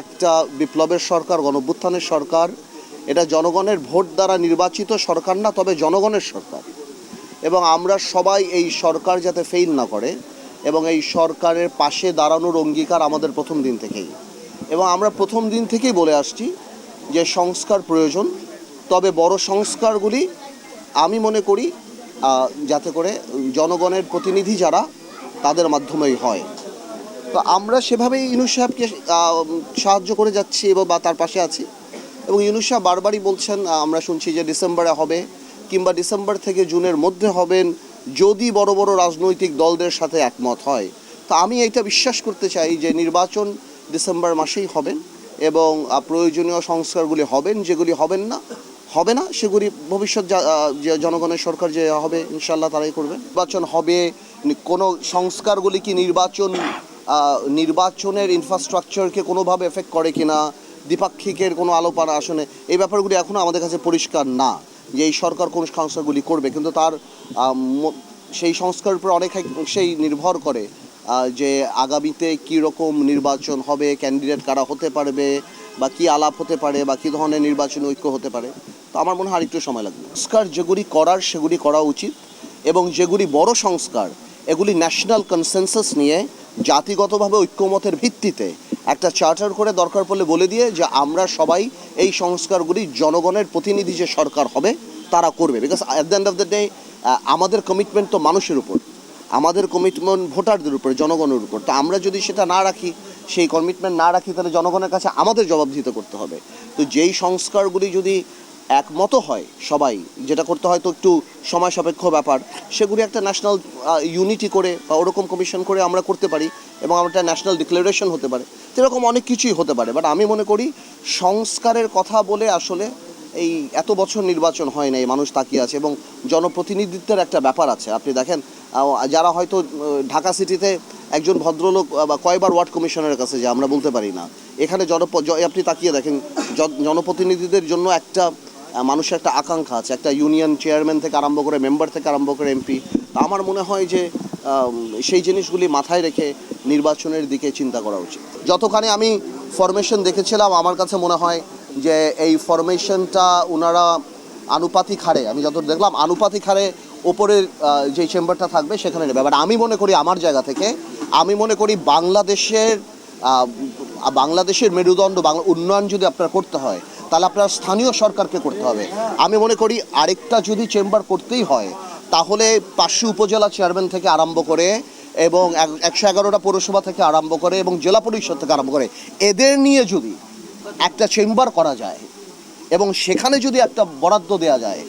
একটা বিপ্লবের সরকার, গণভ্যুত্থানের সরকার। এটা জনগণের ভোট দ্বারা নির্বাচিত সরকার না, তবে জনগণের সরকার। এবং আমরা সবাই এই সরকার যাতে ফেইল না করে, এবং এই সরকারের পাশে দাঁড়ানোর অঙ্গীকার আমাদের প্রথম দিন থেকেই। এবং আমরা প্রথম দিন থেকেই বলে আসছি যে সংস্কার প্রয়োজন, তবে বড় সংস্কারগুলি আমি মনে করি যাতে করে জনগণের প্রতিনিধি যারা, তাদের মাধ্যমেই হয়। তো আমরা সেভাবেই ইউনুস সাহেবকে সাহায্য করে যাচ্ছি এবং বা তার পাশে আছি। এবং ইউনুস সাহেব বারবারই বলছেন আমরা শুনছি যে ডিসেম্বরে হবে কিংবা ডিসেম্বর থেকে জুনের মধ্যে হবেন যদি বড় বড় রাজনৈতিক দলদের সাথে একমত হয়। তো আমি এটা বিশ্বাস করতে চাই যে নির্বাচন ডিসেম্বর মাসেই হবেন এবং প্রয়োজনীয় সংস্কারগুলি হবেন, যেগুলি হবেন না, হবে না, সেগুলি ভবিষ্যৎ যে জনগণের সরকার যে হবে ইনশাল্লাহ তারাই করবে। নির্বাচন হবে, কোনো সংস্কারগুলি কি নির্বাচন নির্বাচনের ইনফ্রাস্ট্রাকচারকে কোনোভাবে এফেক্ট করে কিনা, দ্বিপাক্ষিকের কোনো আলোপানা আসনে, এই ব্যাপারগুলি এখনও আমাদের কাছে পরিষ্কার না যে এই সরকার কোন সংস্কারগুলি করবে। কিন্তু তার সেই সংস্কারের উপর অনেক সেই নির্ভর করে যে আগামীতে কী রকম নির্বাচন হবে ক্যান্ডিডেট কারা হতে পারবে, বা কী আলাপ হতে পারে, বা কী ধরনের নির্বাচনী ঐক্য হতে পারে। তো আমার মনে হয় আরেকটু সময় লাগবে। সংস্কার যেগুলি করার, সেগুলি করা উচিত এবং যেগুলি বড় সংস্কার এগুলি ন্যাশনাল কনসেনসাস নিয়ে জাতিগতভাবে ঐক্যমতের ভিত্তিতে একটা চার্টার করে দরকার পড়লে বলে দিয়ে যে আমরা সবাই এই সংস্কারগুলি জনগণের প্রতিনিধি যে সরকার হবে, তারা করবে। Because at the end of the day আমাদের কমিটমেন্ট তো মানুষের উপর। আমাদের কমিটমেন্ট ভোটারদের উপরে, জনগণের উপর। তো আমরা যদি সেটা না রাখি, সেই কমিটমেন্ট না রাখি, তাহলে জনগণের কাছে আমাদের জবাবদিহিত করতে হবে। তো যেই সংস্কারগুলি যদি একমত হয় সবাই। যেটা করতে হয়তো একটু সময় সাপেক্ষ ব্যাপার। সেগুলি একটা ন্যাশনাল ইউনিটি করে বা ওরকম কমিশন করে আমরা করতে পারি এবং আমরা একটা ন্যাশনাল ডিক্লারেশন হতে পারে। সেরকম অনেক কিছুই হতে পারে। বাট আমি মনে করি সংস্কারের কথা বলে আসলে এই এত বছর নির্বাচন হয় না, এই মানুষ তাকিয়ে আছে এবং জনপ্রতিনিধিত্বের একটা ব্যাপার আছে। আপনি দেখেন যারা হয়তো ঢাকা সিটিতে একজন ভদ্রলোক বা কয়বার ওয়ার্ড কমিশনারের কাছে যে আমরা বলতে পারি না। এখানে জনপ আপনি তাকিয়ে দেখেন জনপ্রতিনিধিদের জন্য একটা মানুষের একটা আকাঙ্ক্ষা আছে, একটা ইউনিয়ন চেয়ারম্যান থেকে আরম্ভ করে মেম্বার থেকে আরম্ভ করে এমপি তা আমার মনে হয় যে সেই জিনিসগুলি মাথায় রেখে নির্বাচনের দিকে চিন্তা করা উচিত। যতখানি আমি ফরমেশন দেখেছিলাম, আমার কাছে মনে হয় যে এই ফরমেশনটা ওনারা আনুপাতিক হারে, আমি যত দেখলাম, আনুপাতিক হারে ওপরের যে চেম্বারটা থাকবে সেখানে নেবে। বাট আমি মনে করি আমার জায়গা থেকে, আমি মনে করি বাংলাদেশের বাংলাদেশের মেরুদণ্ড, বাংলা উন্নয়ন যদি আপনার করতে হয় তাহলে আপনার স্থানীয় সরকারকে করতে হবে। আমি মনে করি আরেকটা যদি চেম্বার করতেই হয়, তাহলে পাঁচশো উপজেলা চেয়ারম্যান থেকে আরম্ভ করে এবং একশো এগারোটা পৌরসভা থেকে আরম্ভ করে এবং জেলা পরিষদ থেকে আরম্ভ করে, এদের নিয়ে যদি একটা চেম্বার করা যায় এবং সেখানে যদি একটা বরাদ্দ দেওয়া যায়